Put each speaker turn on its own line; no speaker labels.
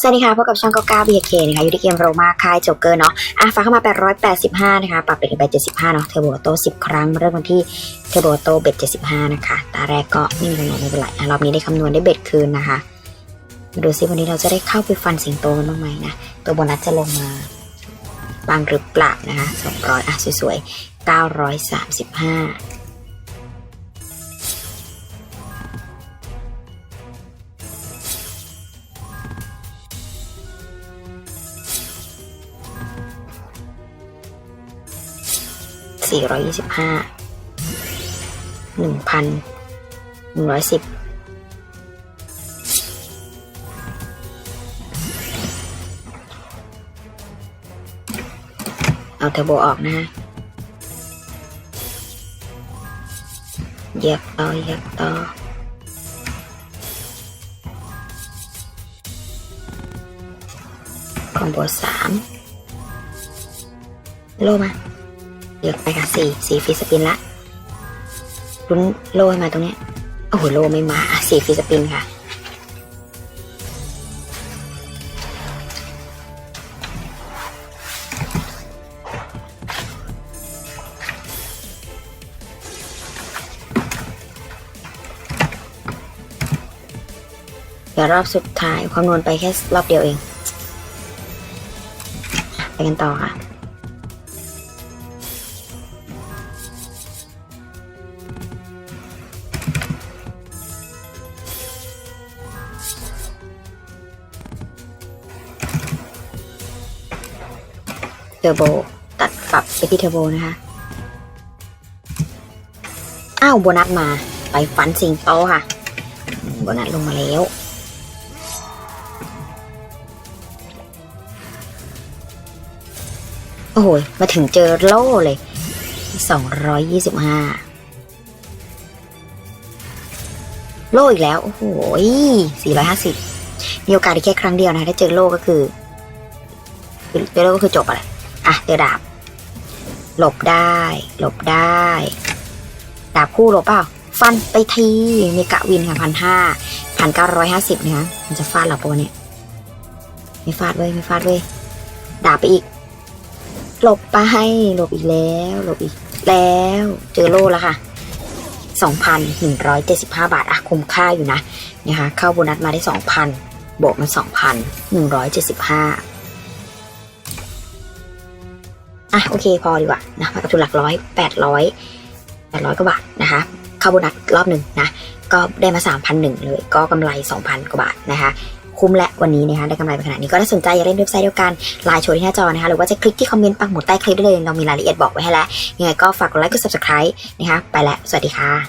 สวัสดีค่ะพบกับช่อง99 BK นะคะอยู่ที่เกมโรมาคายโจเกอร์เนาะอะฝากเข้ามา 885 นะคะ ปรับเป็นไป75 เนาะเทอร์โบโต10 ครั้งเริ่มกันที่เทอร์โบโตเบ็ด 75 นะคะ ตาแรกก็ไม่มีกำหนดไม่เป็นไรอะรอบนี้ได้คำนวณได้เบ็ดคืนนะคะมาดูซิวันนี้เราจะได้เข้าไปฟันสิงโตกันบ้างไหมนะ ตัวโบนัสจะลงมาบางหรือเปล่านะคะ200อะสวยๆ935 สี่ร้อยยี่สิบห้าหนึ่งพันหนึ่งร้อยสิบเอาเทอร์โบออกนะฮะเหยียบต่อเหยียบต่อคอมโบสามโลมา เดี๋ยวไปค่ะสี่สี่ฟีสปินละลุ้นโลมาตรงเนี้ยโอ้โหโลไม่มาอะสี่ฟีสปินค่ะเดี๋ยวรอบสุดท้ายความนวณไปแค่รอบเดียวเอง ไปกันต่อค่ะ อร์โบ ตัดปรับไปที่เทอร์โบนะคะ อ้าวโบนัสมา ไปฟันสิงโตค่ะ โบนัสลงมาแล้ว โอ้โห มาถึงเจอโล่เลยสองร้อยยี่สิบห้าโล่อีกแล้ว โอ้โหสี่ร้อยห้าสิบมีโอกาสได้แค่ครั้งเดียวนะคะถ้าเจอโล่ก็คือเจอโล่ก็คือจบอะไร อะเจอดาบ หลบได้ หลบได้ ดาบคู่หลบเปล่า ฟันไปทีมีกะวินค่ะพันห้าพันเก้าร้อยห้าสิบนะคะมันจะฟาดเราปะเนี่ย ไม่ฟาดเว้ยไม่ฟาดเว้ย ดาบไปอีก หลบไปหลบอีกแล้ว หลบอีกแล้ว เจอโล่แล้วค่ะ2,175 บาทอะคุ้มค่าอยู่นะนะคะเข้าโบนัสมาได้ 2,000 บวกมา2,175 อะโอเคพอดีกว่านะมากับทุนหลักร้อยแปดร้อยแปดร้อยกว่าบาทนะคะเข้าโบนัสรอบหนึ่งนะก็ได้มา 3,001เลยก็กำไร 2,000 กว่าบาทนะคะคุ้มและวันนี้นะคะได้กำไรไปขนาดนี้ก็ถ้าสนใจอยากเล่นเว็บไซต์เดียวกันไลน์โชว์ที่หน้าจอนะคะหรือว่าจะคลิกที่คอมเมนต์ปักหมุดใต้คลิปได้เลยเรามีรายละเอียดบอกไว้ให้แล้วยังไงก็ฝากกดไลค์กด subscribe นะคะไปแล้ว สวัสดีค่ะ